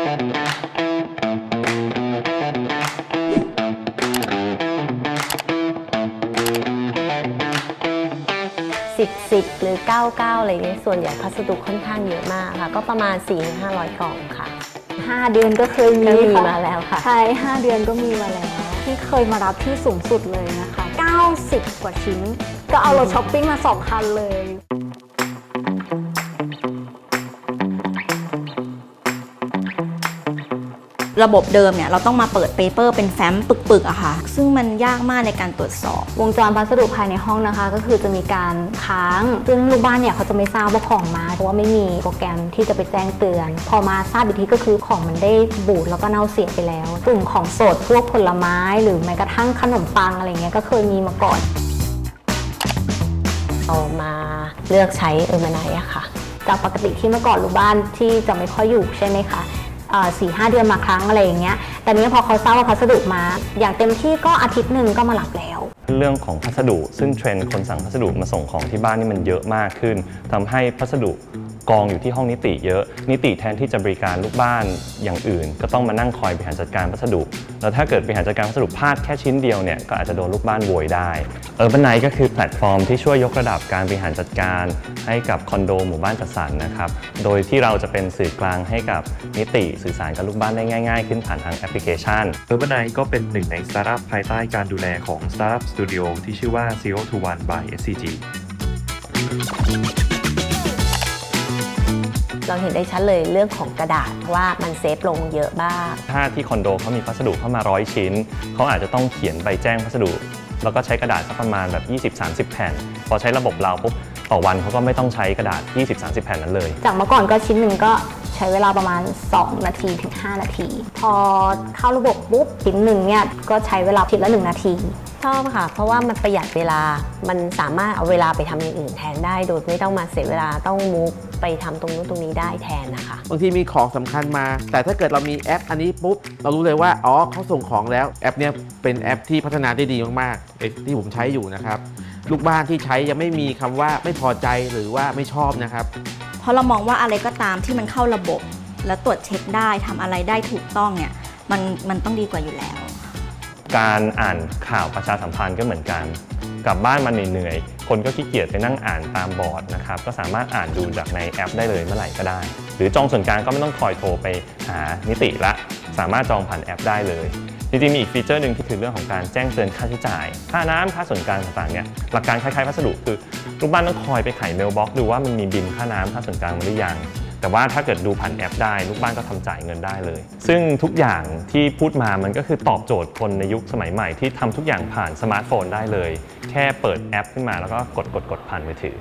สิบสิบหรือ 99 อะไรเงี้ยส่วนใหญ่พัสดุค่อนข้างเยอะมากค่ะ ก็ประมาณ 4-500 กล่องค่ะ 5 เดือนก็เคยมีก็มีค่ะมาแล้วค่ะ ใช่ 5 เดือนก็มีมาแล้ว ที่เคยมารับที่สูงสุดเลยนะคะ 90 กว่าชิ้น ก็เอารถช้อปปิ้งมา 2 คันเลย ระบบเดิมเนี่ยเราต้องมาเปิดเปเปอร์เป็นแฟ้มปึกๆอะค่ะ ซึ่งมันยากมากในการตรวจสอบ วงจรพัสดุภายในห้องนะคะ ก็คือจะมีการค้างซึ่งลูกบ้านเนี่ยเขาจะไม่ทราบว่าของมาเพราะว่าไม่มีโปรแกรมที่จะไปแจ้งเตือน พอมาทราบอีกทีก็คือของมันได้บูดแล้วก็เน่าเสียไปแล้ว กลุ่มของสดพวกผลไม้ หรือแม้กระทั่งขนมปังอะไรเงี้ยก็เคยมีมาก่อนเอามาเลือกใช้เออร์มาไนอะค่ะ จากปกติที่เมื่อก่อนลูกบ้านที่จะไม่ค่อยอยู่ใช่ไหมคะ สี่ห้าเดือนมาครั้งอะไรอย่างเงี้ยแต่นี้พอเขาทราบว่าพัสดุมา อย่างเต็มที่ก็อาทิตย์หนึ่งก็มารับแล้ว เรื่องของพัสดุซึ่งเทรนด์คนสั่งพัสดุมาส่งของที่บ้านนี่มันเยอะมากขึ้นทำให้พัสดุ กองอยู่ที่ห้องนิติเยอะ นิติแทนที่จะบริการลูกบ้านอย่างอื่น ก็ต้องมานั่งคอยบริหารจัดการพัสดุ แล้วถ้าเกิดบริหารจัดการพัสดุพลาดแค่ชิ้นเดียวเนี่ยก็อาจจะโดนลูกบ้านโวยได้ Urban Night ก็คือแพลตฟอร์มที่ช่วยยกระดับการบริหารจัดการให้กับคอนโดหมู่บ้านจัดสรรนะครับ โดยที่เราจะเป็นสื่อกลางให้กับนิติสื่อสารกับลูกบ้านได้ง่ายๆ ขึ้นผ่านทางแอปพลิเคชัน Urban Night ก็เป็นหนึ่งในสตาร์ทอัพภายใต้การดูแลของ Startup Studio ที่ชื่อว่า Zero to One by SCG เราเห็นได้ชัดเลยเรื่องของกระดาษว่ามันเซฟลงเยอะมาก ถ้าที่คอนโดเขามีพัสดุเข้ามาร้อยชิ้น เขาอาจจะต้องเขียนใบแจ้งพัสดุ แล้วก็ใช้กระดาษสักประมาณแบบ 20-30 แผ่น พอใช้ระบบเราปุ๊บต่อวันเขาก็ไม่ต้องใช้กระดาษ 20-30 แผ่นนั้นเลย จากเมื่อก่อนก็ชิ้นหนึ่งก็ใช้เวลาประมาณ 2 นาทีถึง 5 นาที พอเข้าระบบปุ๊บชิ้นหนึ่งเนี่ยก็ใช้เวลาชิ้นละ 1 นาที ชอบค่ะ เพราะว่ามันประหยัดเวลา มันสามารถเอาเวลาไปทำอย่างอื่นแทนได้ โดยไม่ต้องมาเสียเวลาต้องมุกไปทำตรงนู้นตรงนี้ได้แทนนะคะ บางทีมีของสำคัญมา แต่ถ้าเกิดเรามีแอปอันนี้ปุ๊บ เรารู้เลยว่า อ๋อเขาส่งของแล้ว แอปเนี้ยเป็นแอปที่พัฒนาได้ดีมากๆไอ้ที่ผมใช้อยู่นะครับ ลูกบ้านที่ใช้ยังไม่มีคำว่าไม่พอใจหรือว่าไม่ชอบนะครับ เพราะเรามองว่าอะไรก็ตามที่มันเข้าระบบ และตรวจเช็คได้ทำอะไรได้ถูกต้องเนี่ยมันมันต้องดีกว่าอยู่แล้ว การอ่านข่าวประชาสัมพันธ์ก็เหมือนกัน กลับบ้านมาเหนื่อยๆคนก็ขี้เกียจไปนั่งอ่านตามบอร์ดนะครับก็สามารถอ่านดูจากในแอปได้เลยเมื่อไหร่ก็ได้ หรือจองส่วนกลางก็ไม่ต้องคอยโทรไปหานิติละ สามารถจองผ่านแอปได้เลยจริงๆมีอีกฟีเจอร์หนึ่งที่คือเรื่องของการแจ้งเตือนค่าใช้จ่าย ค่าน้ำค่าส่วนกลางต่างๆเนี่ยหลักการคล้ายๆพัสดุคือลูกบ้านต้องคอยไปไขเมลบ็อกดูว่ามันมีบินค่าน้ำค่าส่วนกลางมาหรือยัง แต่ว่าถ้าเกิดดูผ่านแอปได้ลูกบ้านก็ทำจ่ายเงินได้เลย ซึ่งทุกอย่างที่พูดมามันก็คือตอบโจทย์คนในยุคสมัยใหม่ที่ทำทุกอย่างผ่านสมาร์ทโฟนได้เลย แค่เปิดแอปขึ้นมาแล้วก็กดกดกดผ่านมือถือ